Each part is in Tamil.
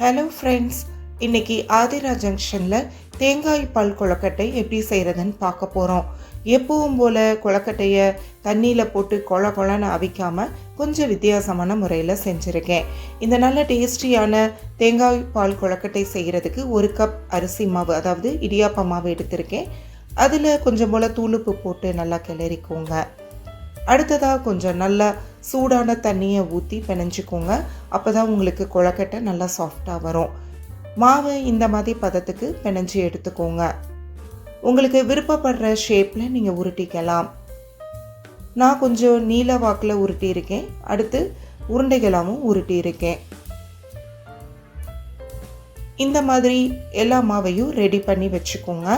ஹலோ ஃப்ரெண்ட்ஸ் இன்னைக்கு ஆதிரா ஜங்ஷனில் தேங்காய் பால் கொழக்கட்டை எப்படி செய்கிறதுன்னு பார்க்க போகிறோம் எப்பவும் போல் கொழக்கட்டையை தண்ணியில் போட்டு கொழ கொழன்னு அவிக்காமல் கொஞ்சம் வித்தியாசமான முறையில் செஞ்சுருக்கேன். இந்த நல்ல டேஸ்டியான தேங்காய் பால் கொழக்கட்டை செய்கிறதுக்கு ஒரு கப் அரிசி மாவு அதாவது இடியாப்ப மாவு எடுத்திருக்கேன். அதில் கொஞ்சம் போல் தூளுப்பு போட்டு நல்லா கிளறிக்கோங்க. அடுத்ததாக கொஞ்சம் நல்லா சூடான தண்ணியை ஊற்றி பிணைஞ்சிக்கோங்க. அப்போ தான் உங்களுக்கு கொழக்கட்டை நல்லா சாஃப்டாக வரும். மாவை இந்த மாதிரி பதத்துக்கு பிணைஞ்சி எடுத்துக்கோங்க. உங்களுக்கு விருப்பப்படுற ஷேப்பில் நீங்கள் உருட்டிக்கலாம். நான் கொஞ்சம் நீல வாக்கில் உருட்டியிருக்கேன். அடுத்து உருண்டைகளாகவும் உருட்டியிருக்கேன். இந்த மாதிரி எல்லா மாவையும் ரெடி பண்ணி வச்சுக்கோங்க.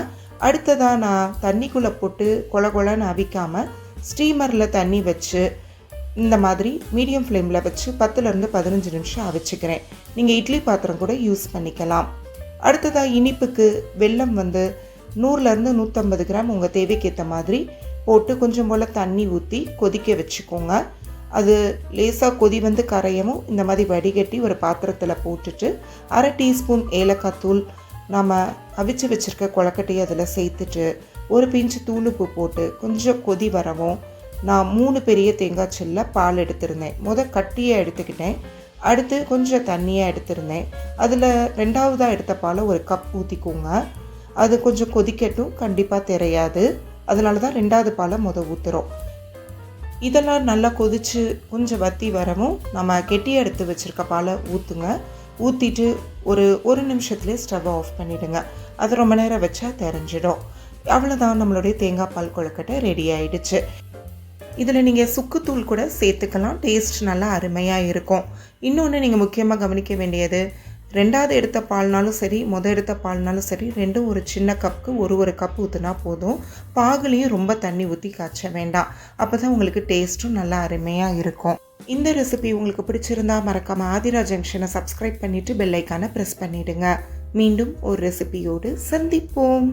அடுத்ததாக நான் தண்ணிக்குள்ளே போட்டு கொல கொலன்னு அவிக்காமல் ஸ்டீமரில் தண்ணி வச்சு இந்த மாதிரி மீடியம் ஃப்ளேமில் வச்சு பத்துலேருந்து பதினஞ்சு நிமிஷம் அவிச்சுக்கிறேன். நீங்கள் இட்லி பாத்திரம் கூட யூஸ் பண்ணிக்கலாம். அடுத்ததாக இனிப்புக்கு வெல்லம் வந்து நூறுலேருந்து நூற்றம்பது கிராம் உங்கள் தேவைக்கு ஏற்ற மாதிரி போட்டு கொஞ்சம் போல் தண்ணி ஊற்றி கொதிக்க வச்சுக்கோங்க. அது லேசாக கொதி வந்து கரையவும் இந்த மாதிரி வடிகட்டி ஒரு பாத்திரத்தில் போட்டுட்டு அரை டீஸ்பூன் ஏலக்காய் தூள் நம்ம அவிச்சு வச்சுருக்க கொழக்கட்டையை அதில் சேர்த்துட்டு ஒரு பிஞ்சு தூளுப்பு போட்டு கொஞ்சம் கொதி வரவும் நான் மூணு பெரிய தேங்காய் சில்ல பால் எடுத்திருந்தேன். முத கட்டியை எடுத்துக்கிட்டேன். அடுத்து கொஞ்சம் தண்ணியாக எடுத்திருந்தேன். அதில் ரெண்டாவதாக எடுத்த பாலை ஒரு கப் ஊற்றிக்கோங்க அது கொஞ்சம் கொதிக்கட்டும். கண்டிப்பாக தெரியாது. அதனால தான் ரெண்டாவது பாலை முத ஊற்றுறோம் இதெல்லாம் நல்லா கொதித்து கொஞ்சம் வத்தி வரவும் நம்ம கெட்டி எடுத்து வச்சுருக்க பாலை ஊற்றுங்க ஊற்றிட்டு ஒரு ஒரு நிமிஷத்துலேயே ஸ்டவ் ஆஃப் பண்ணிவிடுங்க அது ரொம்ப நேரம் வச்சா தெரிஞ்சிடும். அவ்வளோதான் நம்மளுடைய தேங்காய் பால் கொழுக்கட்டை ரெடி ஆயிடுச்சு. இதில் நீங்கள் சுக்குத்தூள் கூட சேர்த்துக்கலாம். டேஸ்ட் நல்லா அருமையாக இருக்கும். இன்னொன்று நீங்கள் முக்கியமாக கவனிக்க வேண்டியது ரெண்டாவது எடுத்த பால்னாலும் சரி மொதல் எடுத்த பால்னாலும் சரி ரெண்டும் ஒரு சின்ன கப்புக்கு ஒரு ஒரு கப் ஊற்றுனா போதும். பாகுலையும் ரொம்ப தண்ணி ஊற்றி காய்ச்ச வேண்டாம். அப்போ தான் உங்களுக்கு டேஸ்ட்டும் நல்லா அருமையாக இருக்கும். இந்த ரெசிபி உங்களுக்கு பிடிச்சிருந்தா மறக்காமல் ஆதிரா ஜங்ஷனை சப்ஸ்கிரைப் பண்ணிவிட்டு பெல்லைக்கான ப்ரெஸ் பண்ணிவிடுங்க மீண்டும் ஒரு ரெசிபியோடு சந்திப்போம்.